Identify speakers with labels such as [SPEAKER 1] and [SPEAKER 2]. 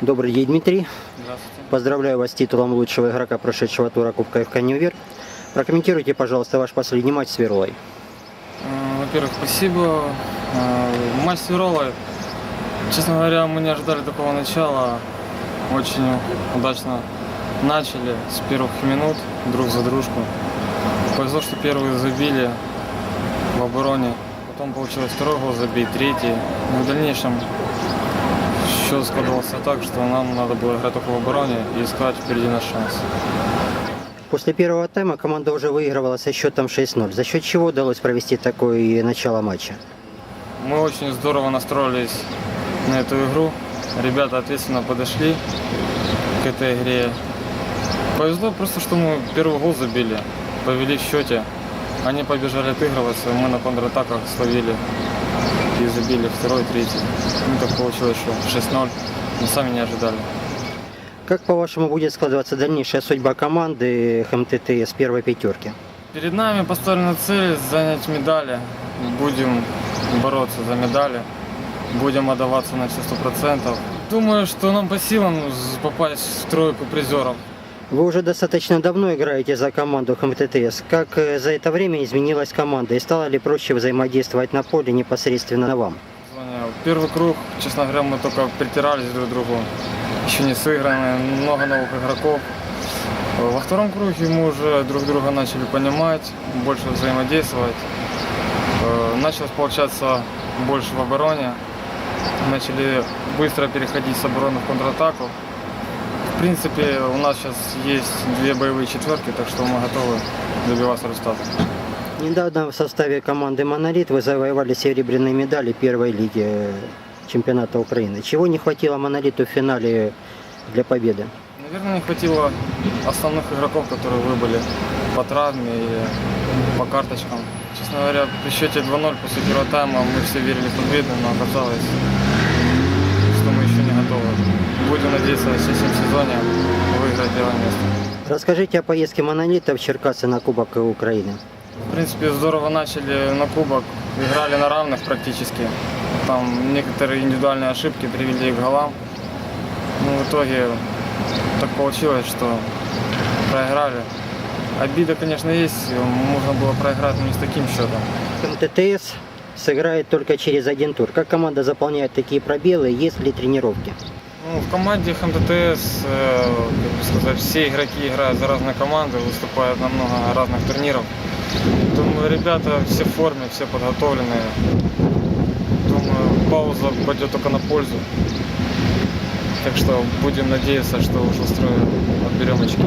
[SPEAKER 1] Добрый день, Дмитрий.
[SPEAKER 2] Здравствуйте.
[SPEAKER 1] Поздравляю вас с титулом лучшего игрока прошедшего тура Кубка ФК Ньювер. Прокомментируйте, пожалуйста, ваш последний матч с Верлой.
[SPEAKER 2] Э, Во-первых, спасибо. Э, Матч с Веролой. Честно говоря, мы не ожидали такого начала. Очень удачно начали с первых минут друг за дружку. Повезло, что первые забили в обороне. Потом получилось второй гол забить, третий. Но в дальнейшем счет складывался так, что нам надо было играть только в обороне и искать впереди наш шанс.
[SPEAKER 1] После первого тайма команда уже выигрывала со счетом 6-0. За счет чего удалось провести такое начало матча?
[SPEAKER 2] Мы очень здорово настроились на эту игру. Ребята ответственно подошли к этой игре. Повезло просто, что мы первый гол забили, повели в счете. Они побежали отыгрываться, мы на контратаках словили забили второй, третий. Ну так получилось, что 6-0. Мы сами не ожидали.
[SPEAKER 1] Как, по-вашему, будет складываться дальнейшая судьба команды ХМТТ с первой пятерки?
[SPEAKER 2] Перед нами поставлена цель занять медали. Будем бороться за медали. Будем отдаваться на все сто процентов. Думаю, что нам по силам попасть в тройку призеров.
[SPEAKER 1] Вы уже достаточно давно играете за команду ХМТТС. Как э, за это время изменилась команда и стало ли проще взаимодействовать на поле непосредственно вам?
[SPEAKER 2] Звонил. Первый круг, честно говоря, мы только притирались друг к другу. Еще не сыграны, много новых игроков. Во втором круге мы уже друг друга начали понимать, больше взаимодействовать. Э, Началось получаться больше в обороне. Начали быстро переходить с обороны в контратаку. В принципе, у нас сейчас есть две боевые четверки, так что мы готовы добиваться результата.
[SPEAKER 1] Недавно в составе команды «Монолит» вы завоевали серебряные медали первой лиги э, чемпионата Украины. Чего не хватило «Монолиту» в финале для победы?
[SPEAKER 2] Наверное, не хватило основных игроков, которые выбыли по травме и по карточкам. Честно говоря, при счете 2-0 после первого тайма мы все верили в победу, но оказалось, что мы еще не готовы. Будем надеяться на следующем сезоне выиграть первое место.
[SPEAKER 1] Расскажите о поездке «Монолита» в Черкассы на Кубок Украины.
[SPEAKER 2] В принципе, здорово начали на кубок, играли на равных практически. Там некоторые индивидуальные ошибки привели к голам. Ну, в итоге так получилось, что проиграли. Обида, конечно, есть, можно было проиграть, но не с таким счетом.
[SPEAKER 1] МТТС сыграет только через один тур. Как команда заполняет такие пробелы, есть ли тренировки?
[SPEAKER 2] Ну, в команде ХМТТС, как бы сказать, все игроки играют за разные команды, выступают на много разных турниров. Думаю, ребята все в форме, все подготовленные. Думаю, пауза пойдет только на пользу. Так что будем надеяться, что уже устроим, отберем очки.